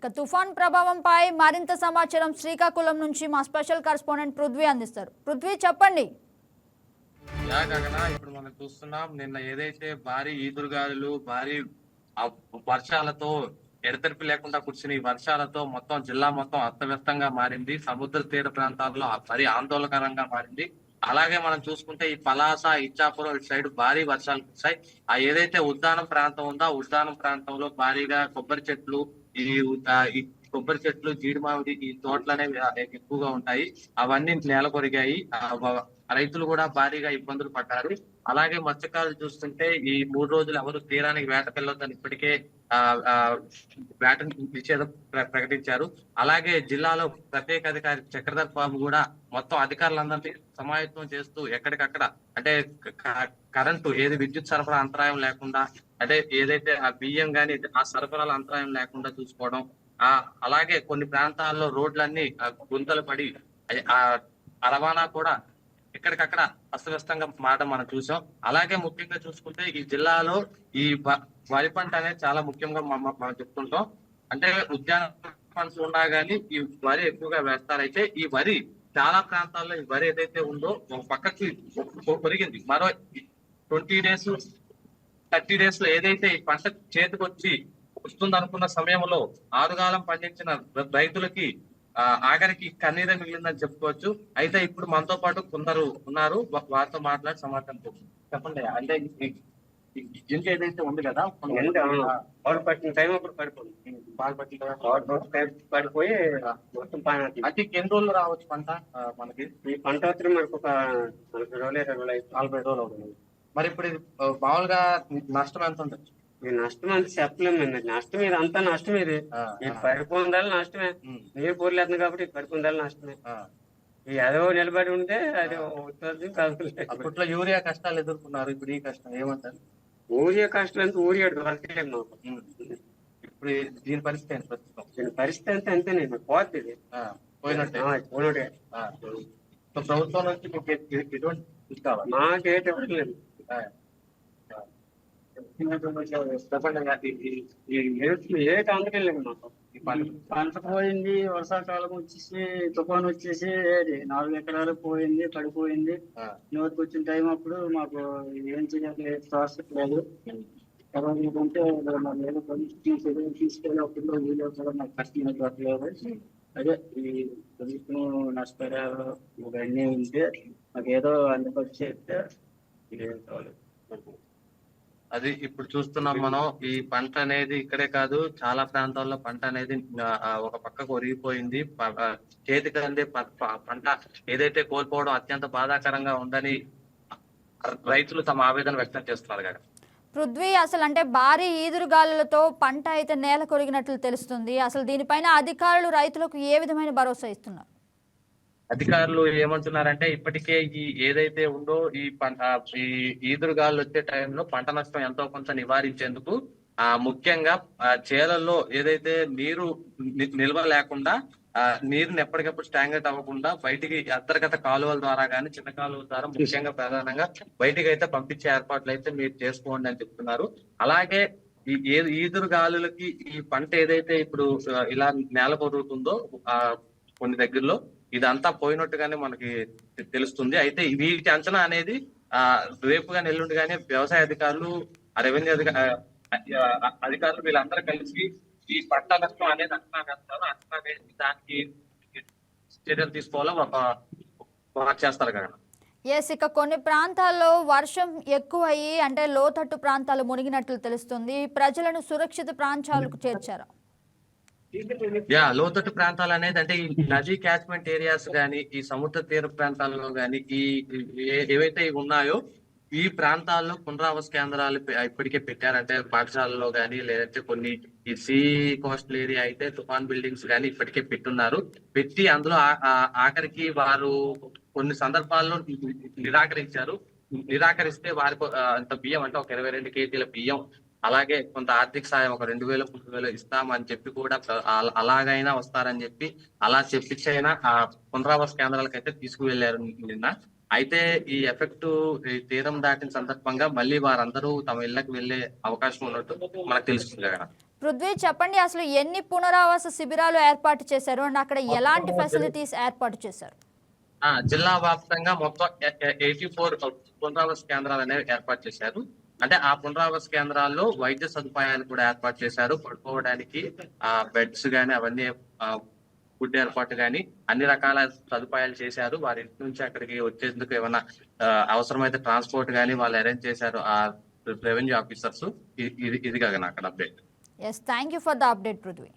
ఇక తుఫాన్ ప్రభావంపై మరింత సమాచారం శ్రీకాకుళం నుంచి మా స్పెషల్ కరెస్పాండెంట్ పృథ్వీ అందిస్తారు. పృథ్వీ చెప్పండి. ఇప్పుడు మనం చూస్తున్నాం నిన్న ఏదైతే భారీ ఈదురుగాలులు భారీ వర్షాలతో ఎడతెరిపి లేకుండా కూర్చుని వర్షాలతో మొత్తం జిల్లా మొత్తం అస్తవ్యస్తంగా మారింది. సముద్ర తీర ప్రాంతాల్లో మరీ ఆందోళనకరంగా మారింది. అలాగే మనం చూసుకుంటే ఈ పలాస ఇచ్చాపురం ఇటు సైడ్ భారీ వర్షాలు కురిశాయి ఆ ఏదైతే ఉద్దానం ప్రాంతం ఉందో ఆ ఉద్దానం ప్రాంతంలో భారీగా కొబ్బరి చెట్లు ఈ కొబ్బరి చెట్లు జీడి మామిడి ఈ తోటలు అనేవి ఎక్కువగా ఉంటాయి. అవన్నీ నేల కొరిగాయి రైతులు కూడా భారీగా ఇబ్బందులు పడ్డారు. అలాగే మత్స్యకారులు చూస్తుంటే ఈ మూడు రోజులు ఎవరు తీరానికి వేట పిల్లొద్దని ఇప్పటికే ఆ వేటను నిషేధం ప్ర- ప్రకటించారు. అలాగే జిల్లాలో ప్రత్యేక అధికారి చక్రధర్ బాబు కూడా మొత్తం అధికారులందరినీ సమాయత్తం చేస్తూ ఎక్కడికక్కడ అంటే కరెంటు ఏది విద్యుత్ సరఫరా అంతరాయం లేకుండా అంటే ఏదైతే ఆ బియ్యం గాని ఆ సరఫరాల అంతరాయం లేకుండా చూసుకోవడం ఆ అలాగే కొన్ని ప్రాంతాల్లో రోడ్లన్నీ గుంతలు పడి ఆ రవాణా కూడా ఎక్కడికక్కడ అస్తవ్యస్తంగా మారడం మనం చూసాం. అలాగే ముఖ్యంగా చూసుకుంటే ఈ జిల్లాలో ఈ వ- వరి పంట అనేది చాలా ముఖ్యంగా మనం చెప్తుంటాం అంటే ఉద్యాన పంటలు ఉన్నా గానీ ఈ వరి ఎక్కువగా వేస్తారైతే ఈ వరి చాలా ప్రాంతాల్లో ఈ వరి ఏదైతే ఉందో ఒక పక్కకి పెరిగింది మరో ట్వంటీ డేస్ థర్టీ డేస్లో ఏదైతే ఈ పంట చేతికి వచ్చి వస్తుంది అనుకున్న సమయంలో ఆరుగాలం పండించిన రైతులకి ఆఖరికి కన్నీరే మిగిలిందని చెప్పుకోవచ్చు. అయితే ఇప్పుడు మనతో పాటు కొందరు ఉన్నారు. వారితో మాట్లాడి సమాచారం తెలుసు. చెప్పండి అంటే జింక ఏదైతే ఉంది కదా పవర్ పట్టిన టైం అప్పుడు పడిపోయింది? పవర్ టైం పడిపోయి మొత్తం పైన అంటే ఎన్ని రోజులు రావచ్చు పంట మనకి? ఈ పంట వచ్చిన మనకు ఒక నలభై రోజులు ఇరవై రోజులు నలభై రోజులు అవుతుంది. మరి ఇప్పుడు మామూలుగా నష్టం ఎంత ఉండొచ్చు? ఈ నష్టం అంతా చెప్పలేము నష్టం ఇది అంతా నష్టం ఇది. ఈ పడిపోయిందాలు నష్టమే. నీరు పోర్లేదు కాబట్టి పడిపోయిందాలు నష్టమే. ఈ అదో నిలబడి ఉంటే అది అవుతుంది కాదు అప్పట్లో యూరియా కష్టాలు ఎదుర్కొన్నారు ఇప్పుడు ఈ కష్టం. ఏమంటారు? ఊరియా కష్టం అంతా ఊరియా దొరకలేదు మాకు. ఇప్పుడు దీని పరిస్థితి ఏంటి ప్రస్తుతం? దీని పరిస్థితి అంతా అంతేనండి పోతుంది ఇది. పోయినట్టే. పోయినట్టే. ప్రభుత్వం నుంచి మీకు ఎటువంటి ఇది కావాలి? మాకు ఏటి ఇవ్వట్లేదు. ఆ. ఆ. అందుకెళ్ళలేదు మాకు ఈ పంట పోయింది వర్షాకాలం వచ్చేసి తుఫాన్ వచ్చేసి ఏది నాలుగు ఎకరాలు పోయింది పడిపోయింది. నోటికి వచ్చిన టైం అప్పుడు మాకు ఏం చేయాలి ప్రాసెస్ లేదు తర్వాత ఏంటంటే తీసుకెళ్ళి అప్పుడు వీడియో కూడా మాకు కష్టం దొరకలేదు అదే ఈ ప్రభుత్వం నష్టపరిహారం ఇవన్నీ ఉంటే మాకు ఏదో అందుబాటు చేస్తే ఇది కావాలి. అది ఇప్పుడు చూస్తున్నాం మనం ఈ పంట అనేది ఇక్కడే కాదు చాలా ప్రాంతాల్లో పంట అనేది ఒక పక్కకు ఒరిగిపోయింది. ప- చేతికి అందే పంట ఏదైతే కోల్పోవడం అత్యంత బాధాకరంగా ఉందని రైతులు తమ ఆవేదన వ్యక్తం చేస్తున్నారు కదా. పృథ్వీ అసలు అంటే భారీ ఈదురుగాలులతో పంట అయితే నేల కొరిగినట్లు తెలుస్తుంది. అసలు దీనిపైన అధికారులు రైతులకు ఏ విధమైన భరోసా ఇస్తున్నారు? అధికారులు ఏమంటున్నారంటే ఇప్పటికే ఈ ఏదైతే ఉందో ఈ పంట ఈ ఈదురుగాలు వచ్చే టైంలో పంట నష్టం ఎంతో కొంత నివారించేందుకు ఆ ముఖ్యంగా ఆ చేలల్లో ఏదైతే నీరు నిల్వ లేకుండా ఆ నీరుని ఎప్పటికప్పుడు స్టాంగెట్ అవ్వకుండా బయటికి అంతర్గత కాలువల ద్వారా కానీ చిన్న కాలువల ద్వారా ముఖ్యంగా ప్రధానంగా బయటికి అయితే పంపించే ఏర్పాట్లు అయితే మీరు చేసుకోండి అని చెప్తున్నారు. అలాగే ఈ ఈదురు గాలులకి ఈ పంట ఏదైతే ఇప్పుడు ఇలా నేల కొరుగుతుందో ఆ కొన్ని దగ్గరలో ఇదంతా పోయినట్టుగానే మనకి తెలుస్తుంది. అయితే వీటి అంచనా అనేది ఆ రేపు కానీ ఎల్లుండి కానీ వ్యవసాయ అధికారులు రెవెన్యూ అధికారులు వీళ్ళందరూ కలిసి ఈ పంట నష్టం అనేది అంచనా వేస్తారు. అంచనా వేసి దానికి చర్యలు తీసుకోవాలో ఒక ఒక చేస్తారు కదా. ఎస్ ఇక కొన్ని ప్రాంతాల్లో వర్షం ఎక్కువయ్యి అంటే లోతట్టు ప్రాంతాలు మునిగినట్లు తెలుస్తుంది. ప్రజలను సురక్షిత ప్రాంతాలకు చేర్చారు? యా లోతట్టు ప్రాంతాలు అనేది అంటే ఈ నదీ క్యాచ్మెంట్ ఏరియాస్ గానీ ఈ సముద్ర తీర ప్రాంతాల్లో గానీ ఈ ఏవైతే ఉన్నాయో ఈ ప్రాంతాల్లో పునరావాస కేంద్రాలు ఇప్పటికే పెట్టారంటే పాఠశాలలో గానీ లేదంటే కొన్ని ఈ సీ కోస్టల్ ఏరియా అయితే తుఫాన్ బిల్డింగ్స్ గానీ ఇప్పటికే పెట్టున్నారు. పెట్టి అందులో ఆఖరికి వారు కొన్ని సందర్భాల్లో నిరాకరించారు. నిరాకరిస్తే వారికి అంత బియ్యం అంటే ఒక ఇరవై రెండు కేజీల బియ్యం అలాగే కొంత ఆర్థిక సాయం ఒక రెండు వేల మూడు వేలు ఇస్తామని చెప్పి కూడా అలాగైనా వస్తారని చెప్పి అలా చెప్పించైనా ఆ పునరావాస కేంద్రాలకు అయితే తీసుకువెళ్ళారు నిన్న. అయితే ఈ ఎఫెక్ట్ తీరం దాటిన సందర్భంగా మళ్ళీ వారందరూ తమ ఇళ్ళకు వెళ్ళే అవకాశం ఉన్నట్టు మనకు తెలుస్తుంది కదా. పృథ్వీ చెప్పండి అసలు ఎన్ని పునరావాస శిబిరాలు ఏర్పాటు చేశారు? అండ్ అక్కడ ఎలాంటి ఫెసిలిటీస్ ఏర్పాటు చేశారు? ఆ జిల్లా వ్యాప్తంగా మొత్తం ఎయిటీ ఫోర్ పునరావాస కేంద్రాలు అనేవి ఏర్పాటు చేశారు. అంటే ఆ పునరావాస కేంద్రాల్లో వైద్య సదుపాయాలు కూడా ఏర్పాటు చేశారు. పడుకోవడానికి ఆ బెడ్స్ గానీ అవన్నీ ఫుడ్ ఏర్పాటు గానీ అన్ని రకాల సదుపాయాలు చేశారు. వారి ఇంటి నుంచి అక్కడికి వచ్చేందుకు ఏమైనా అవసరమైతే ట్రాన్స్పోర్ట్ గానీ వాళ్ళు అరేంజ్ చేశారు ఆ రెవెన్యూ ఆఫీసర్స్. ఇది ఇది కాగా అక్కడ update. Yes thank you for the update Prithvi